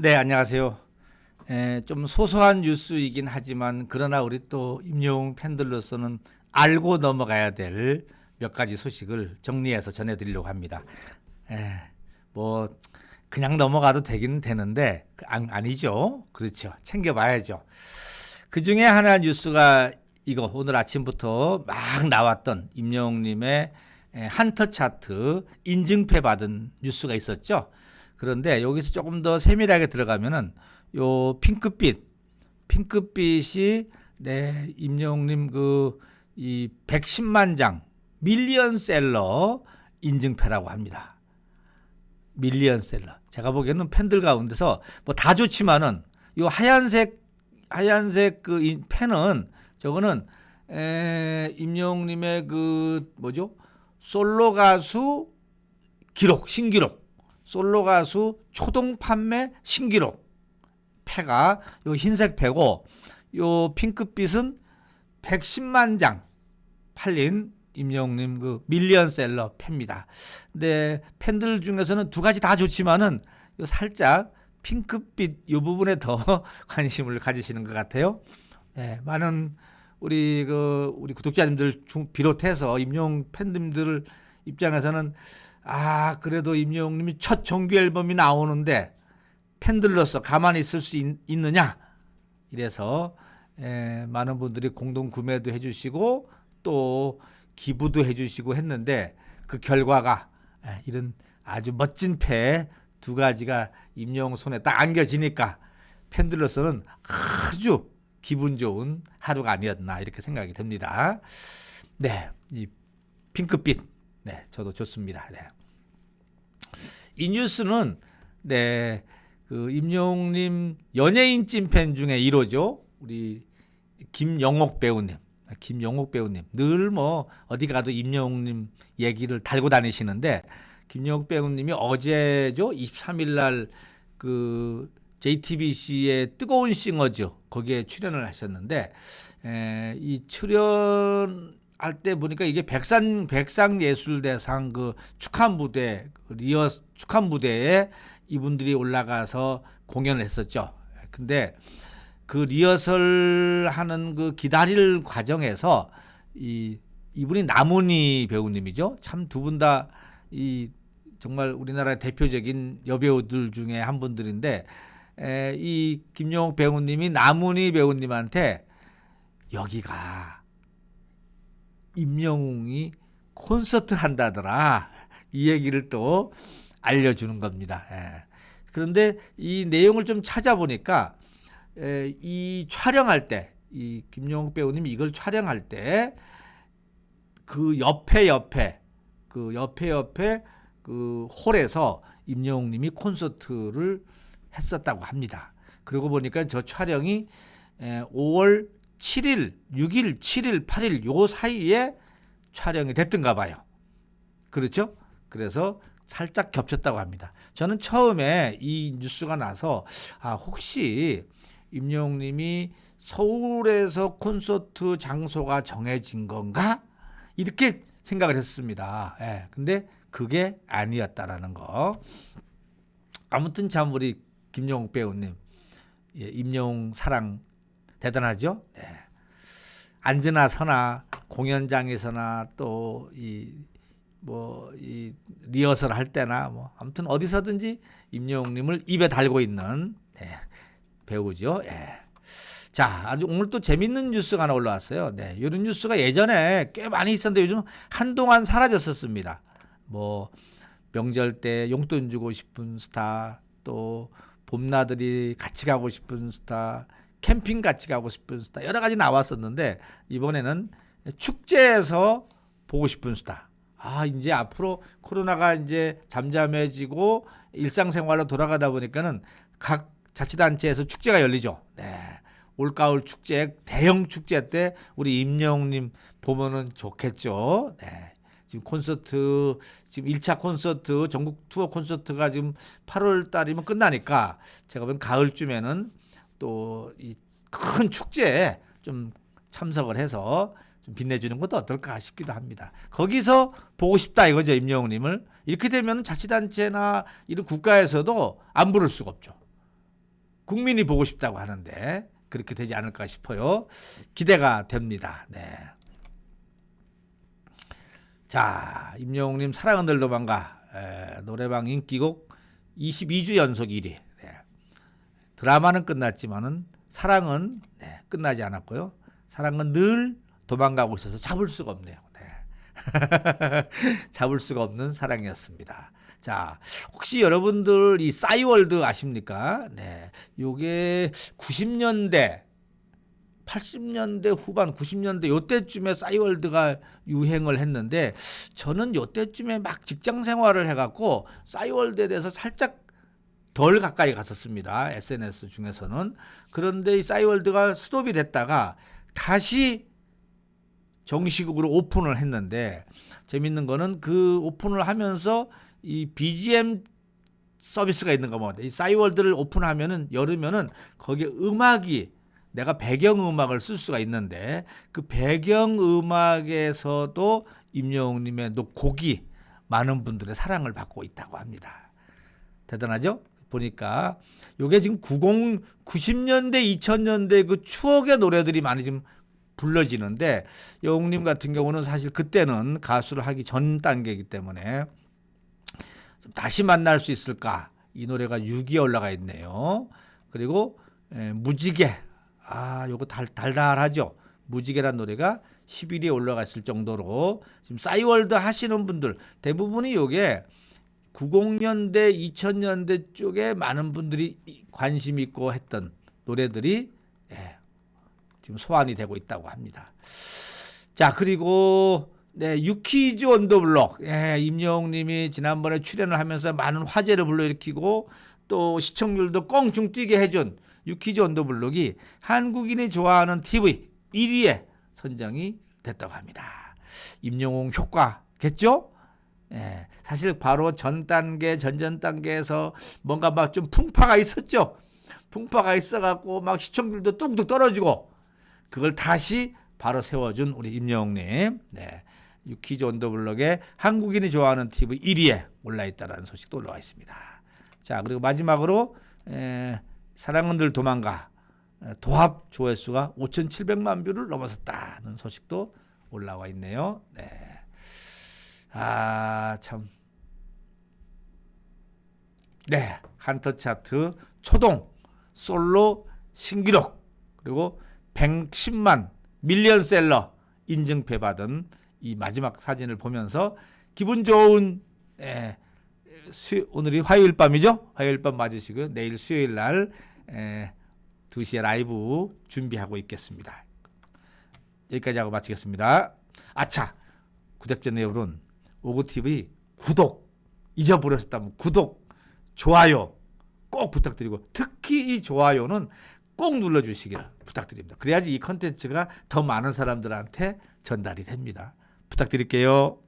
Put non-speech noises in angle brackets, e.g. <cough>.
네, 안녕하세요. 에, 좀 소소한 뉴스이긴 하지만 그러나 우리 또 임용 팬들로서는 알고 넘어가야 될 몇 가지 소식을 정리해서 전해드리려고 합니다. 에, 뭐 그냥 넘어가도 되긴 되는데 그- 안, 아니죠. 그렇죠. 챙겨봐야죠. 그 중에 하나 뉴스가 이거 오늘 아침부터 막 나왔던 임영웅님의 에, 한터 차트 인증패 받은 뉴스가 있었죠. 그런데 여기서 조금 더 세밀하게 들어가면은 요 핑크빛 핑크빛이 네 임영웅님 그 이 110만 장 밀리언셀러 인증패라고 합니다. 밀리언셀러. 제가 보기에는 팬들 가운데서 뭐 다 좋지만은 요 하얀색 하얀색 그이 펜은 저거는 에, 임영웅님의 그 뭐죠 솔로 가수 기록 신기록 솔로 가수 초동 판매 신기록 패가 요 흰색 패고 요 핑크빛은 110만 장 팔린 임영웅님 그 밀리언셀러 패입니다. 근데 팬들 중에서는 두 가지 다 좋지만은 요 살짝 핑크빛 요 부분에 더 <laughs> 관심을 가지시는 것 같아요. 네, 많은 우리 그 우리 구독자님들 중 비롯해서 임용 팬님들 입장에서는 아 그래도 임용님이 첫 정규 앨범이 나오는데 팬들로서 가만히 있을 수 있, 있느냐 이래서 에, 많은 분들이 공동 구매도 해주시고 또 기부도 해주시고 했는데 그 결과가 에, 이런 아주 멋진 패 두 가지가 임영 손에 딱 안겨지니까 팬들로서는 아주 기분 좋은 하루가 아니었나 이렇게 생각이 됩니다. 네, 이 핑크빛, 네, 저도 좋습니다. 네. 이 뉴스는 네, 그 임영웅님 연예인 찐팬 중에 1호죠. 우리 김영옥 배우님. 김영옥 배우님 늘 뭐 어디 가도 임영웅님 얘기를 달고 다니시는데 김영옥 배우님이 어제죠 23일 날그 JTBC의 뜨거운 싱어죠 거기에 출연을 하셨는데 에, 이 출연 할 때 보니까 이게 백산 백상 예술대상 그 축하 무대 그 리허 축하 무대에 이분들이 올라가서 공연을 했었죠. 근데 그 리허설 하는 그 기다릴 과정에서 이 이분이 남은희 배우님이죠. 참 두 분 다 이 정말 우리나라 대표적인 여배우들 중에 한 분들인데 에, 이 김영옥 배우님이 남은희 배우님한테 여기가 임영웅이 콘서트 한다더라 이 얘기를 또 알려주는 겁니다. 예. 그런데 이 내용을 좀 찾아보니까 에, 이 촬영할 때 이 김영욱 배우님이 이걸 촬영할 때 그 옆에 옆에 그 옆에 옆에 그 홀에서 임영웅님이 콘서트를 했었다고 합니다. 그러고 보니까 저 촬영이 에, 5월 7일, 6일, 7일, 8일 요 사이에 촬영이 됐던가 봐요. 그렇죠? 그래서 살짝 겹쳤다고 합니다. 저는 처음에 이 뉴스가 나서 아 혹시 임영웅 님이 서울에서 콘서트 장소가 정해진 건가 이렇게 생각을 했습니다. 예, 근데 그게 아니었다라는 거. 아무튼 참 우리 김영웅 배우님, 예, 임영웅 사랑 대단하죠. 네. 앉으나 서나 공연장에서나 또 이 뭐 이 리허설 할 때나 뭐 아무튼 어디서든지 임영웅님을 입에 달고 있는 네, 배우죠. 예. 자, 아주 오늘 또 재밌는 뉴스가 하나 올라왔어요. 네, 이런 뉴스가 예전에 꽤 많이 있었는데 요즘 한동안 사라졌었습니다. 뭐 명절 때 용돈 주고 싶은 스타, 또 봄나들이 같이 가고 싶은 스타, 캠핑 같이 가고 싶은 스타 여러 가지 나왔었는데 이번에는 축제에서 보고 싶은 스타. 아, 이제 앞으로 코로나가 이제 잠잠해지고 일상생활로 돌아가다 보니까는 각 자치단체에서 축제가 열리죠. 네. 올가을 축제, 대형 축제 때 우리 임영웅님 보면은 좋겠죠. 네. 지금 콘서트, 지금 1차 콘서트, 전국 투어 콘서트가 지금 8월 달이면 끝나니까 제가 보면 가을쯤에는 또 이 큰 축제에 좀 참석을 해서 좀 빛내주는 것도 어떨까 싶기도 합니다. 거기서 보고 싶다 이거죠, 임영웅님을. 이렇게 되면 자치단체나 이런 국가에서도 안 부를 수가 없죠. 국민이 보고 싶다고 하는데 그렇게 되지 않을까 싶어요. 기대가 됩니다. 네. 자, 임영웅님 사랑은 늘 도망가 에, 노래방 인기곡 22주 연속 1위. 네. 드라마는 끝났지만은 사랑은 네, 끝나지 않았고요. 사랑은 늘 도망가고 있어서 잡을 수가 없네요. 네. <laughs> 잡을 수가 없는 사랑이었습니다. 자, 혹시 여러분들 이 싸이월드 아십니까? 네. 요게 90년대 80년대 후반 90년대 요때쯤에 싸이월드가 유행을 했는데 저는 요때쯤에 막 직장 생활을 해갖고 싸이월드에 대해서 살짝 덜 가까이 갔었습니다. SNS 중에서는. 그런데 이 싸이월드가 스톱이 됐다가 다시 정식으로 오픈을 했는데 재밌는 거는 그 오픈을 하면서 이 BGM 서비스가 있는 거 봅니다. 이 싸이월드를 오픈하면은 열으면은 거기에 음악이 내가 배경 음악을 쓸 수가 있는데 그 배경 음악에서도 임영웅 님의 노- 곡이 많은 분들의 사랑을 받고 있다고 합니다. 대단하죠? 보니까 요게 지금 90 90년대 2000년대 그 추억의 노래들이 많이 지금 불러지는데 영웅님 같은 경우는 사실 그때는 가수를 하기 전 단계이기 때문에 좀 다시 만날 수 있을까 이 노래가 6위에 올라가 있네요. 그리고 에, 무지개 아 요거 달, 달달하죠. 무지개란 노래가 11위에 올라가 있을 정도로 지금 싸이월드 하시는 분들 대부분이 요게 90년대 2000년대 쪽에 많은 분들이 이- 관심 있고 했던 노래들이 예, 지금 소환이 되고 있다고 합니다. 자 그리고 네 유키즈 온더블록 예, 임영웅 님이 지난번에 출연을 하면서 많은 화제를 불러일으키고 또 시청률도 껑충 뛰게 해준 유키즈 온더블록이 한국인이 좋아하는 TV 1위에 선정이 됐다고 합니다. 임영웅 효과겠죠? 예, 사실 바로 전 단계, 전전 단계에서 뭔가 막 좀 풍파가 있었죠. 풍파가 있어갖고 막 시청률도 뚝뚝 떨어지고 그걸 다시 바로 세워준 우리 임영웅님. 네. 유키즈 언더블럭에 한국인이 좋아하는 TV 1위에 올라있다는 소식도 올라와 있습니다. 자, 그리고 마지막으로 에, 사랑은 늘 도망가 에, 도합 조회수가 5,700만 뷰를 넘어섰다는 소식도 올라와 있네요. 네. 아, 참. 네. 한터 차트 초동 솔로 신기록 그리고 110만 밀리언셀러 인증패 받은 이 마지막 사진을 보면서 기분 좋은 에, 수, 오늘이 화요일 밤이죠? 화요일 밤 맞으시고 내일 수요일 날 에, 2시에 라이브 준비하고 있겠습니다. 여기까지 하고 마치겠습니다. 아차! 구독자 여러분, 오고TV 구독 잊어버렸다면 구독, 좋아요 꼭 부탁드리고 특히 이 좋아요는 꼭 눌러주시기를 부탁드립니다. 그래야지 이 컨텐츠가 더 많은 사람들한테 전달이 됩니다. 부탁드릴게요.